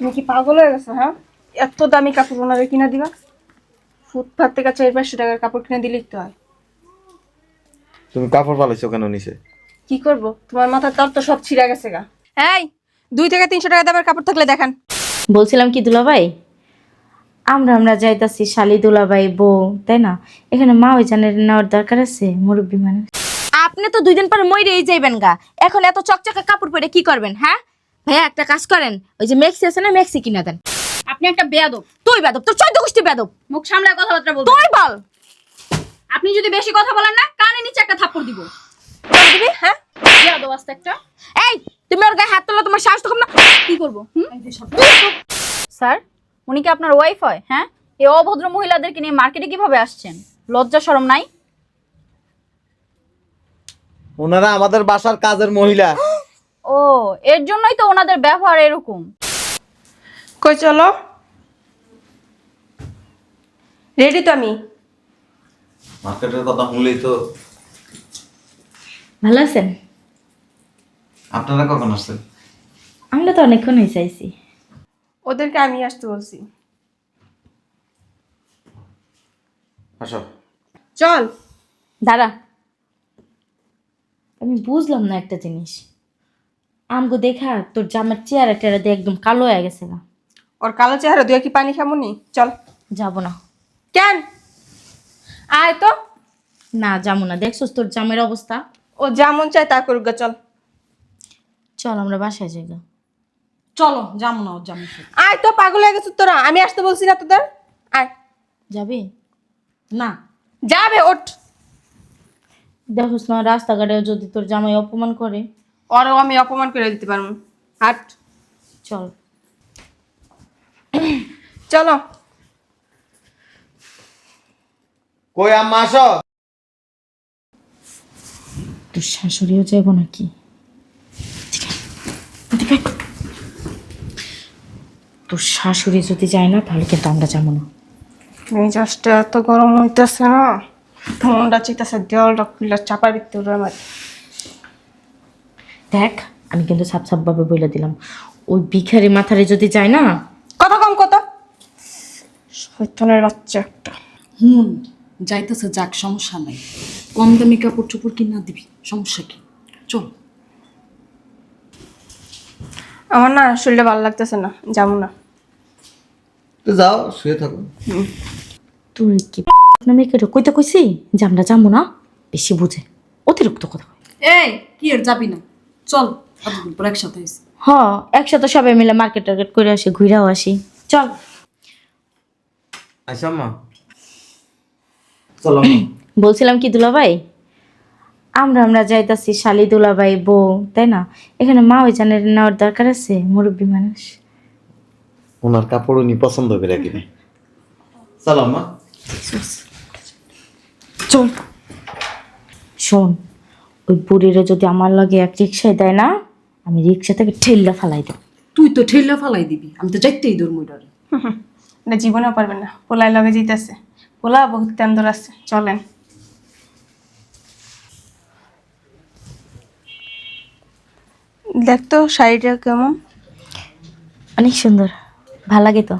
তুমি কি পাগল হয়ে গেছো হ্যাঁ? এত দামি কাপড় ওনারে কিনা দিবা? ফুটপাত থেকে চার পাঁচশো টাকার কাপড় কিনে দিলেই তো হয়। তুমি কাপড় পালাইছো কেন নিচে? কি করব? তোমার মাথার তার তো সব ছিঁড়া গেছে গা। এই দুই থেকে তিনশো টাকা দামের কাপড় থাকলে দেখান। বলছিলাম কি দুলাভাই? আমরা আমরা যাইতাছি শালি দুলাভাই বউ তাই না? এখানে মা ওই জানের নেওয়ার দরকার আছে মুরব্বী মানুষ। আপনি তো দুই দিন পরে মইরেই যাইবেন গা। এখন এত চকচকে কাপড় পরে কি করবেন হ্যাঁ? ভাইয়া একটা কাজ করেন। ওই যে মেক্সি আছে না মেক্সি কিনা দেন। আপনি একটা বেয়াদব। তুই বেদব তোর চৈদ্দ গোষ্ঠী বেদব মুখ সামলায় কথাবার্তা বলবেন তুই বল। আপনি যদি বেশি কথা বলেন না কানে নিচে একটা থাপ্পড় দিব। দিবি হ্যাঁ? বেয়াদব আস্তে একটা। এই তুমি ওর গায়ে হাত তোলা তোমার সাহস তো কম না। কি করব স্যার উনি কি আপনার ওয়াইফ হয়? হ্যাঁ? এই অভদ্র মহিলাদেরকে নিয়ে মার্কেটে কীভাবে আসছেন? লজ্জা শরম নাই? ওনারা আমাদের বাসার কাজের মহিলা। ও এর জন্যই তো ওনাদের ব্যবহার এরকম। কই চলো। রেডি তো আমি। মার্কেটের কথা শুনলেই তো। ভালো আছেন? আপনারা কখন আসছেন? আমরা তো অনেকক্ষণ হয়ে চাইছি। ওদেরকে আমি আসতে বলছি। আসো। চল। দাঁড়া। আমি বুঝলাম না একটা জিনিস। আমগো দেখা তোর জামার চেহারা টেরা দিয়ে একদম কালো হয়ে গেছে না ওর কালো চেহারা দুই কি পানি খাব নি? চল। যাব না। কেন? আয় তো। না যাব না। দেখছোস তোর জামের অবস্থা? ও যেমন চাই তা করুক গা, চল। চল আমরা বাসায় যাই গা। চলো যাব না ওর সাথে। আয় তো পাগল হয়ে গেছিস তোরা। আমি আসতে বলছি না তোদের। আয়। যাবি? না। যাবে ওঠ। দেখোস না রাস্তাঘাটে যদি তোর জামাই অপমান করে ওরও আমি অপমান করে দিতে পারব। হাট। চল। চলো। কই আম্মা আসো। তোর শাশুড়িও যাইব নাকি? তোর শাশুড়ি যদি যায় না তাহলে কিন্তু আমরা যাব না। মেজাজটা এত গরম হইতেছে না। মনটা চিতাছে দেওয়ালটা খুলে চাপা দিতে আমার দেখ আমি কিন্তু সাপ সাপ ভাবে বলে দিলাম। ওই ভিখারি মাথারে যদি যায় না? কথা কম কথা। শৈতনের বাচ্চা একটা। হুন যাইতেছে যাক সমস্যা নাই। কম দামি কাপড় চোপড় কিনা দিবি সমস্যা কি? চল। আমার না শরীরটা ভালো লাগতেছে না যাব না। তো যাও শুয়ে থাকো। তুই কি নামে কেটে কইতে কইছি যে আমরা যাব না? বেশি বুঝে অতিরিক্ত কথা এই কি আর যাবি না? চল পর একসাথে হয়েছে হ একসাথে সবাই মিলে মার্কেট টার্গেট করে আসি ঘুরেও আসি। চল। আসো আম্মা। চলো বলছিলাম কি দুলাভাই? আমরা আমরা যাইতাছি শালি দুলাভাই বউ তাই না? এখানে মা ওই জানের নেওয়ার দরকার আছে মুরব্বী মানুষ। ওনার কাপড় উনি পছন্দ করে কিনে। চলো মা চল। শোন ওই বুড়িরে যদি আমার লাগে এক রিক্সায় দেয় না আমি রিক্সা থেকে ঠেল্লা ফালাই দেব। তুই তো ঠেলা ফালাই দিবি আমি তো যাইতেই দূর মইডারে না জীবনেও পারবেন না। পোলায় লগে যেতেছে পোলা বহুত তেন্দর আছে চলেন। দেখতো শাড়িটা কেমন? অনেক সুন্দর ভালো লাগে তো।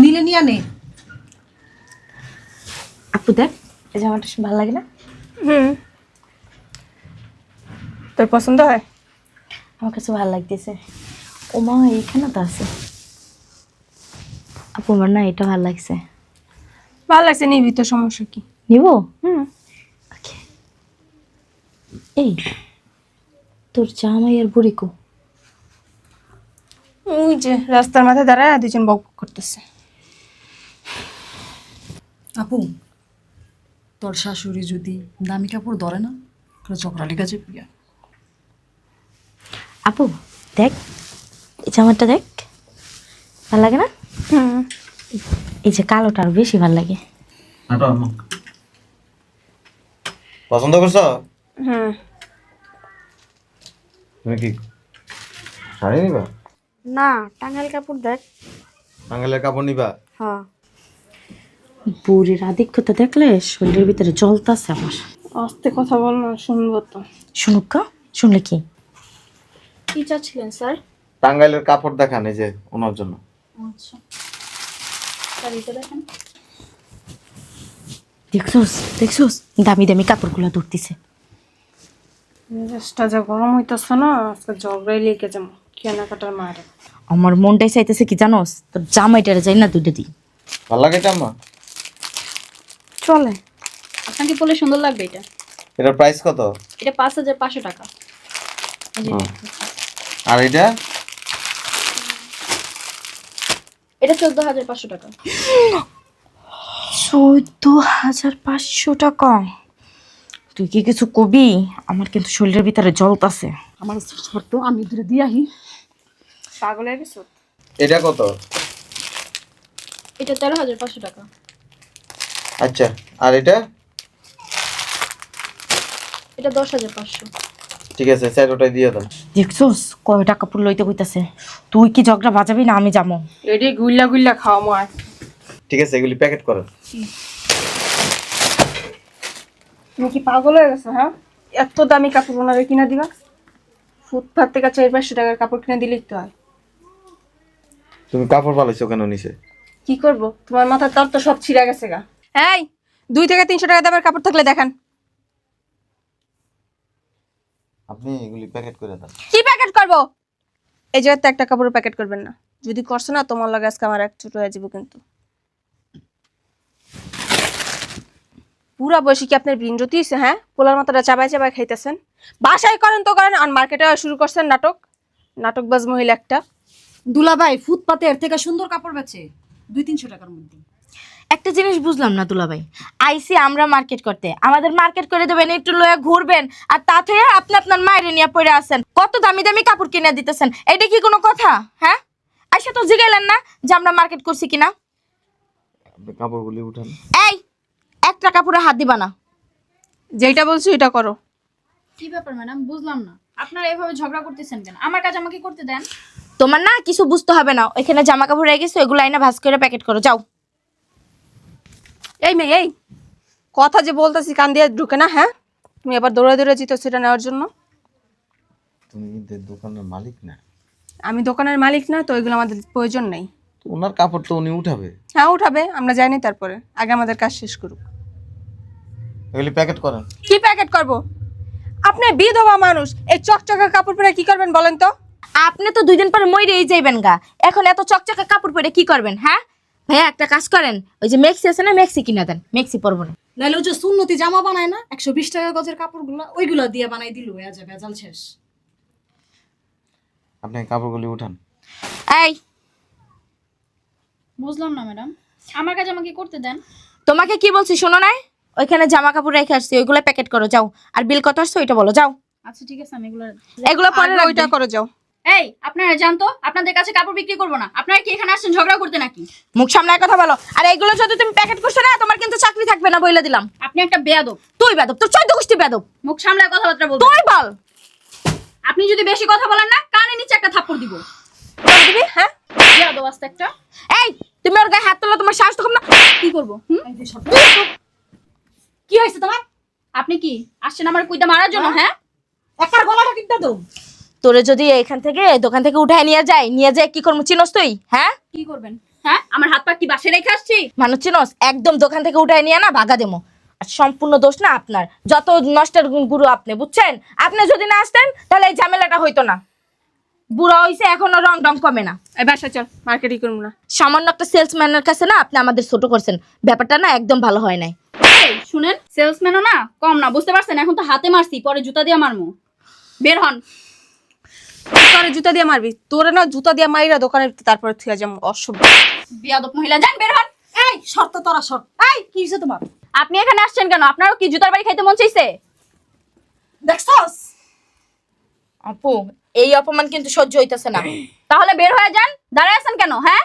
নিলে নিয়ে নে আপু দেখ। এই জামাটা ভালো লাগে না? হুম। তোর পছন্দ হয়? আমার কাছে ভালো লাগতেছে। ও মা এইখানে তো আছে। আপু আমার না এটা ভালো লাগছে। ভালো লাগছে নিবি তো সমস্যা কি? নিব? হুম। ওকে। এই তোর জামাই আর বুড়ি কো? ওই যে রাস্তার মাথায় দাঁড়ায় দুজন বক বক করতেছে। আপু তোর শাশুড়ি যদি দামি কাপড় ধরে না তাহলে ঝগড়া লেগে যাবে আপু দেখ এই জামাটা দেখ। ভালো লাগে না? এই যে কালোটা আরও বেশি ভালো লাগে। পছন্দ করছ? হুম। তুমি কি শাড়ি নিবা? না টাঙ্গাইল কাপড় দেখ। আঙ্গেলের কাপড় নিবা? হ্যাঁ। বুড়ির আধিক্যতা দেখলে শরীরের ভিতরে জ্বলতাছে আমার। আস্তে কথা বল না শুনব তো। শুনুক কা? শুনলে কি? কি চাচ্ছিলেন স্যার? টাঙ্গাইলের কাপড় দেখান এই যে ওনার জন্য। আচ্ছা। স্যার এটা দেখেন। দেখছোস দেখছোস দামি দামি কাপড়গুলো ধরতেছে। মেজাজটা যা গরম হইতেছে না আজকে ঝগড়াই লেগে যাব কেনাকাটার মারে। আমার মনটাই চাইতেছে কি জানোস তোর জামাইটারে যাই না দুটো দিই। ভালো লাগে আম্মা চলে। আপনাকে বলে সুন্দর লাগবে এটা। এটার প্রাইস কত? এটা পাঁচ হাজার পাঁচশো টাকা। এটা। আর এটা? এটা চোদ্দ হাজার পাঁচশো টাকা। চোদ্দ হাজার পাঁচশো টাকা? তুই কি কিছু কবি? আমার কিন্তু শরীরের ভিতরে জ্বলতাছে আমার শর্ত আমি ধরে দিয়ে আহি। পাগলের এটা কত? এটা তেরো হাজার পাঁচশো টাকা। আচ্ছা আর এটা? এটা দশ হাজার পাঁচশো। ঠিক আছে স্যার ওটাই দিয়ে দেন দেখছোস কয়টা কাপড় লইতে কইতাছে। তুই কি ঝগড়া বাজাবি না আমি যাব। এডি গুইল্লা গুইল্লা খাওয়া মার ঠিক আছে এগুলি প্যাকেট করেন তুমি কি পাগল হয়ে গেছো হ্যাঁ? এত দামি কাপড় ওনারে কিনা দিবা? ফুটপাত থেকে চার পাঁচশো টাকার কাপড় কিনে দিলেই তো হয়। তুমি কাপড় পালাইছো কেন নিচে? কি করব? তোমার মাথার তার তো সব ছিঁড়া গেছে গা। এই দুই থেকে তিনশো টাকা দামের কাপড় থাকলে দেখান। আপনি এগুলি প্যাকেট করে দেন। কি প্যাকেট করব? এই জায়গাতে একটা কাপড়ের প্যাকেট করবেন না। যদি করছ না তোমার লাগে আজকে আমার এক ছোট হয়ে যাব কিন্তু। পুরা বয়সী কি আপনার বৃঞ্জতি হইছে, হ্যাঁ? পোলার মাথাটা চাবাই চাবাই খাইতেছেন। বাসায় করেন তো করেন আর মার্কেটে শুরু করছেন নাটক। নাটকবাজ মহিলা একটা। দুলাভাই ফুটপাতে এর থেকে সুন্দর কাপড় বেচে দুই তিনশো টাকার মধ্যে। একটা জিনিস বুঝলাম না দুলাভাই। আইসি আমরা মার্কেট করতে। আমাদের মার্কেট করে দেবেন একটু লয়ে ঘুরবেন আর তাতে আপনি আপনার মায়ের নিয়ে পড়ে আসেন কত দামি দামি কাপড় কিনে দিতেছেন এটা কি কোনো কথা? হ্যাঁ? আইসা তো জিগাইলেন না যে আমরা মার্কেট করছি কিনা। কাপড়গুলি উঠান। এই একটা কাপড়ে হাত দিবা না। যেটা বলছি এটা করো। কি ব্যাপার ম্যাডাম? বুঝলাম না। আপনারা এভাবে ঝগড়া করতেছেন কেন? আমার কাজ আমাকে করতে দেন। তোমার না কিছু বুঝতে হবে না। ওইখানে জামা কাপড় রেখে গেছে ওইগুলো আইনা ভাজ করে প্যাকেট করো। যাও। এই মেয়ে এই। কথা যে বলতেছি কান দিয়ে ঢুকে না হ্যাঁ? তুমি এবার দৌড়ে দৌড়ে জিতো সেটা নেওয়ার জন্য। তুমি দোকানের মালিক না। আমি দোকানের মালিক না তো এগুলো আমাদের প্রয়োজন নেই। ওনার কাপড় তো উনি উঠাবে। হ্যাঁ উঠাবে আমরা যাইনি তারপরে। আগে আমাদের কাজ শেষ করুক। এগুলি প্যাকেট করেন। কি প্যাকেট করব? আপনি বিধবা মানুষ এই চকচকা কাপড় পরে কি করবেন বলেন তো? আপনি তো দুই দিন পরে মইরেই যাইবেন গা। এখন এত চকচকে কাপড় পরে কি করবেন হ্যাঁ? ভাইয়া একটা কাজ করেন। ওই যে মেক্সি আছে না মেক্সি কিনা দেন। মেক্সি পরবো না। নাহলে ওই যে সুন্নতি জামা বানায় না একশো বিশ টাকা গজের কাপড়গুলো ওইগুলো দিয়ে বানাই দিল হয়ে যাবে ভেজাল শেষ। আপনি কাপড়গুলি উঠান। এই। বুঝলাম না ম্যাডাম। আমার কাজ আমাকে করতে দেন। তোমাকে কি বলছি শোনো নাই? ওইখানে জামা কাপড় রেখে আসছি ওইগুলো প্যাকেট করো যাও। আর বিল কত আসছে ওইটা বলো যাও। আচ্ছা ঠিক আছে আমি এগুলো এগুলো পরে ওইটা করে যাও। এই আপনারা জানতো আপনাদের কাছে কাপড় বিক্রি করব না। আপনারা কি এখানে আসছেন ঝগড়া করতে নাকি? মুখ সামলায় কথা বলো। আর এগুলো যদি তুমি প্যাকেট করছ না তোমার কিন্তু চাকরি থাকবে না বইলে দিলাম। আপনি একটা বেয়াদব। তুই বেদব তোর চোদ্দ গোষ্ঠী বেদব মুখ সামলায় কথাবার্তা বলবেন। তুই বল। আপনি যদি বেশি কথা বলেন না কানে নিচে একটা থাপ্পড় দিব। দিবি? হ্যাঁ? বেয়াদব আস্তে একটা। এই তুমি ওর গায়ে হাত তোলা তোমার সাহস তো না কি করব। কি হয়েছে তোমার? আপনি কি আসছেন আমার কুইটা মারার জন্য হ্যাঁ? একার গলাটা কিনতে দাও। তোরে যদি এখান থেকে দোকান থেকে উঠায় নিয়ে যায় নিয়ে যায় কি করব? চিনস তুই? হ্যাঁ? কি করবেন? হ্যাঁ? আমার হাত পা কি বাসে রেখে আসছি? মানুষ চিনস? একদম দোকান থেকে উঠায় নিয়ে না ভাগা দেবো। আর সম্পূর্ণ দোষ না আপনার। যত নষ্টের গুরু আপনি বুঝছেন? আপনি যদি না আসতেন তাহলে এই ঝামেলাটা হইতো না। বুড়া হইছে এখনও রং রং কমে না। এই বাসা চল মার্কেটিং করব না। সামান্য একটা সেলসম্যানের কাছে না আপনি আমাদের ছোট করছেন। ব্যাপারটা না একদম ভালো হয় নাই। এই, শুনেন সেলসম্যানও না কম না বুঝতে পারছেন? এখন তো হাতে মারছি পরে জুতা দিয়ে মারমু। বের হন। তোরে জুতা দিয়ে মারবি। তোরে না জুতা দিয়ে মারিরা দোকানে তারপরে থুয়া যাম অসভ্য বিয়াদব মহিলা যান বের হন। এই শর্ত তোরা শর্ত। এই কি হয়েছে তোমার? আপনি এখানে আসছেন কেন? আপনারও কি জুতার বাড়ি খাইতে মন চাইছে? দেখছস? আপু এই অপমান কিন্তু সহ্য হইতেছে না। তাহলে বের হয়ে যান। দাঁড়ায় আছেন কেন? হ্যাঁ?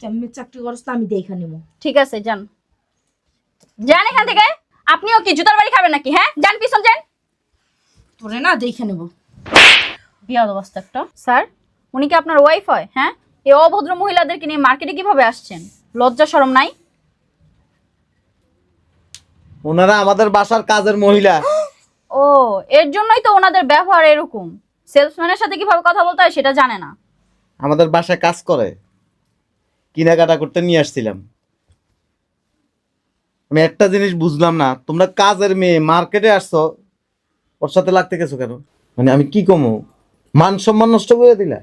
কেমন চাকরি করছ না আমি দেখা নিব ঠিক আছে যান। যান এখান থেকে। আপনিও কি জুতার বাড়ি খাবেন নাকি? হ্যাঁ? যান পিছন যান। তোরে না দেখে নেব। বিয়াদ অবস্থা একটা। স্যার উনি কি আপনার ওয়াইফ হয়? হ্যাঁ? এই অভদ্র মহিলাদেরকে নিয়ে মার্কেটে কীভাবে আসছেন? লজ্জা শরম নাই? ওনারা আমাদের বাসার কাজের মহিলা। ও এর জন্যই তো ওনাদের ব্যবহার এরকম। সেলসম্যানের সাথে কীভাবে কথা বলতে হয় সেটা জানে না। আমাদের বাসায় কাজ করে। কেনাকাটা করতে নিয়ে আসছিলাম। আমি একটা জিনিস বুঝলাম না তোমরা কাজের মেয়ে মার্কেটে আসছো ওর সাথে লাগতে গেছো কেন? মানে আমি কি কমো? মান সম্মান নষ্ট করে দিলা?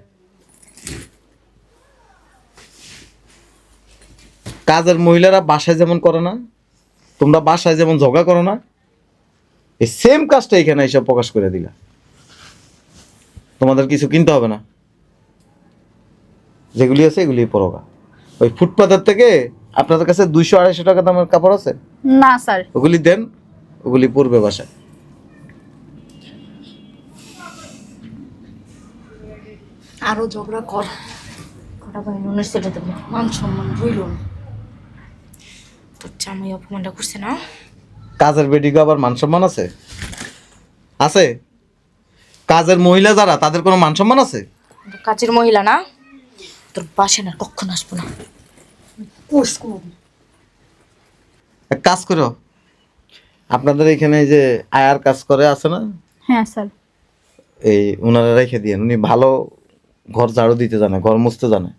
কাজের মহিলারা বাসায় যেমন করে না তোমরা বাসায় যেমন ঝগড়া করো না এই সেম কাজটা এখানে এসে প্রকাশ করে দিলা। তোমাদের কিছু কিনতে হবে না। যেগুলি আছে এগুলি পরোগা। ওই ফুটপাতের থেকে আপনাদের কাছে দুইশো আড়াইশো টাকা দামের কাপড় আছে? না স্যার। ওগুলি দেন ওগুলি পরবে বাসায়। আরও ঝগড়া কর। কটা ভাই নুনের সেটা দেবো? মান সম্মান রইল না। তোর জামাই অপমানটা করছে না? কাজের বেডিকে আবার মান সম্মান আছে? আছে? কাজের মহিলা যারা তাদের কোনো মান সম্মান আছে? কাজের মহিলা না তোর বাসে না কখন আসব না। কোর্স এক কাজ করো আপনাদের এখানে এই যে আয়ার কাজ করে আছে না? হ্যাঁ স্যার। এই ওনারা রেখে দিয়ে উনি ভালো ঘর ঝাড়ু দিতে জানে ঘর মুছতে জানে।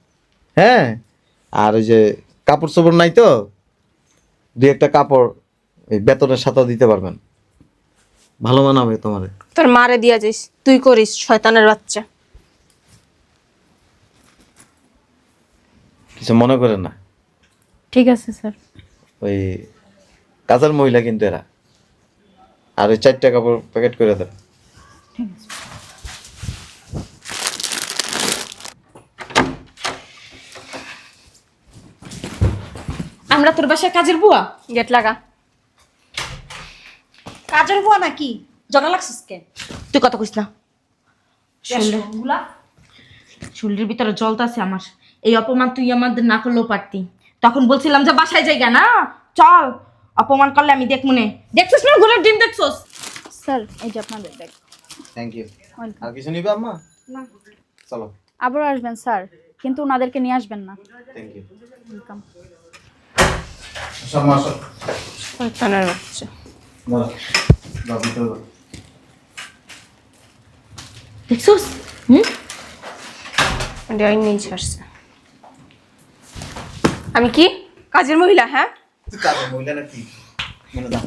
হ্যাঁ? আর ওই যে কাপড় চোপড় নাই তো? দুই একটা কাপড় এই বেতনের সাথেও দিতে পারবেন। ভালো মানাবে তোমারে। তোর মারে দিয়া যাইস তুই করিস শয়তানের বাচ্চা। কিছু মনে করে না? ঠিক আছে স্যার। ওই কাজের মহিলা কিন্তু এরা। আর ওই চারটা কাপড় প্যাকেট করে দেন। আমরা তোর বাসায় কাজের বুয়া? গেট লাগা। কাজের বুয়া নাকি? জগা লাগছিস কে? তুই কথা কইস না। শরীরে- শরীরের ভিতরে জলতাছে আমার। এই অপমান তুই আমাদের না করলেও পারতি। তখন বলছিলাম যে বাসায় যাইগা না? চল অপমান করলে আমি দেখ মনে। দেখছিস না ঘুরের ডিম দেখছস? স্যার এই যে আপনাদের ব্যাগ থ্যাংক ইউ আর কিছু নিবে আম্মা? না। চলো। আবারও আসবেন স্যার। কিন্তু ওনাদেরকে নিয়ে আসবেন না। থ্যাংক ইউ ওয়েলকাম শয়তানের বাচ্চা। দাঁড়া দাও ভিতরে দাও। দেখছস? হুম? ডাইন নেই ছাড়ছে আমি কি? কাজের মহিলা হ্যাঁ? তুই কাজের মহিলা নাকি? দাও।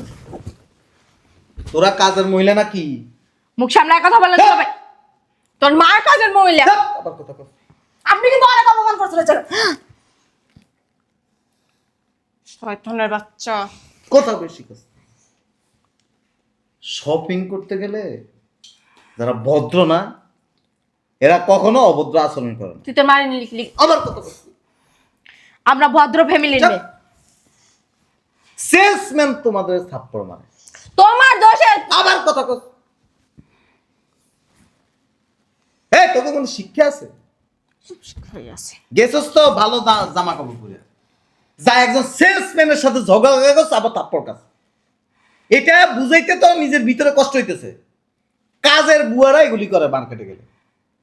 তোরা কাজের মহিলা নাকি? মুখ সামলায় কথা বলে ভাই তোর মা কাজের মহিলা। আবার কথা আপনি কিন্তু অনেক অপমান করছিলেন চলো। শয়তানের বাচ্চা। কথা বেশি শপিং করতে গেলে যারা ভদ্র না এরা কখনো অভদ্র আচরণ করে না। তুই তোর মারে লিখলি। আবার কথা আমরা ভদ্র ফ্যামিলির মেয়ে সেলসম্যান তোমাদের থাপ্পড় মারে। তোমার দোষে আবার কথা কর এই তোকে কোনো শিক্ষা আছে? গেছস তো ভালো জামা কাপড় পরে। যা একজন সেলসম্যানের সাথে ঝগড়া হয়ে গেছে আবার তাপ্পর কাছে এটা বুঝাইতে তো নিজের ভিতরে কষ্ট হইতেছে। কাজের বুয়ারা এগুলি করে মার্কেটে গেলে।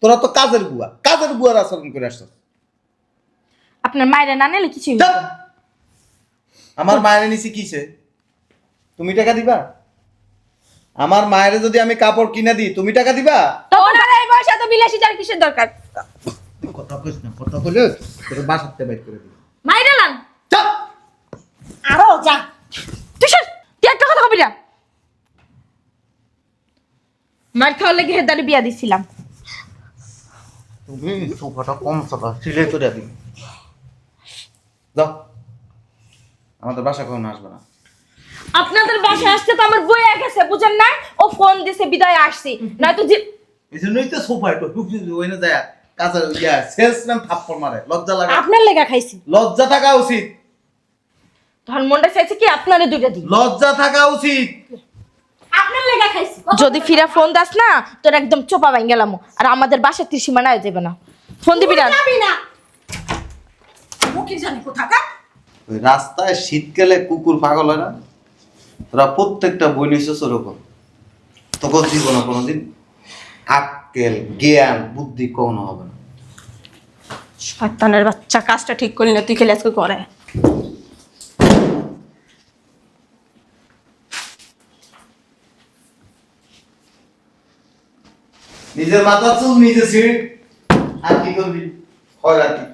তোরা তো কাজের বুয়া। কাজের বুয়ার আচরণ করে আসছ আপনার মায়েরা না নিলে না। আমার মায়ের নিচে কিসে? তুমি টাকা দিবা? আমার মায়ের যদি আমি কাপড় কিনে দিই তুমি টাকা দিবা? তোমার এই বয়সে এত বিলাসী যার কিসের দরকার? কথা কইস না কথা কইলে তোর বাসাতে বাইর করে দিই চুপ! আরও যা। তুই সর, তুই একটা কথা কবি না? মার খাওয়ার লেগে হেদারে বিয়া দিছিলাম। তুমি সোফাটা কম করে দিই যাও। আমাদের বাসা কখনো আসবে না। আপনাদের বাসায় আসতে তো আমার বই গেছে বুঝেন না ও ফোন দিছে বিদায় আসছি। নয়তো যে এই জন্যই তো সোফা একটু ওই না যায় কাজের ইয়া সেলসম্যান থাপ্পড় মারে লজ্জা লাগে। আপনার লেগা খাইছি। লজ্জা থাকা উচিত। তখন মনটা চাইছে কি আপনারে দুইটা দিই লজ্জা থাকা উচিত। আপনার লেগা খাইছি যদি ফিরা ফোন দাস না তোর একদম চোপা ভাঙ গেলাম আর আমাদের বাসার ত্রিসীমানা হয়ে যাবে না। ফোন দিবি না। যাবি না। মুখে জানি কোথাকার। ওই রাস্তায় শীতকালে কুকুর পাগল হয় না? তোরা প্রত্যেকটা বই নিছিস ওরকম। তোকে জীবনে কোনোদিন আক্কেল জ্ঞান বুদ্ধি কখনো হবে না। শয়তানের বাচ্চা কাজটা ঠিক করলি না তুই খেলে আজকে করে। নিজের মাথা চুল নিজে ছিঁড় আর কি করবি? হয় খয়রাতি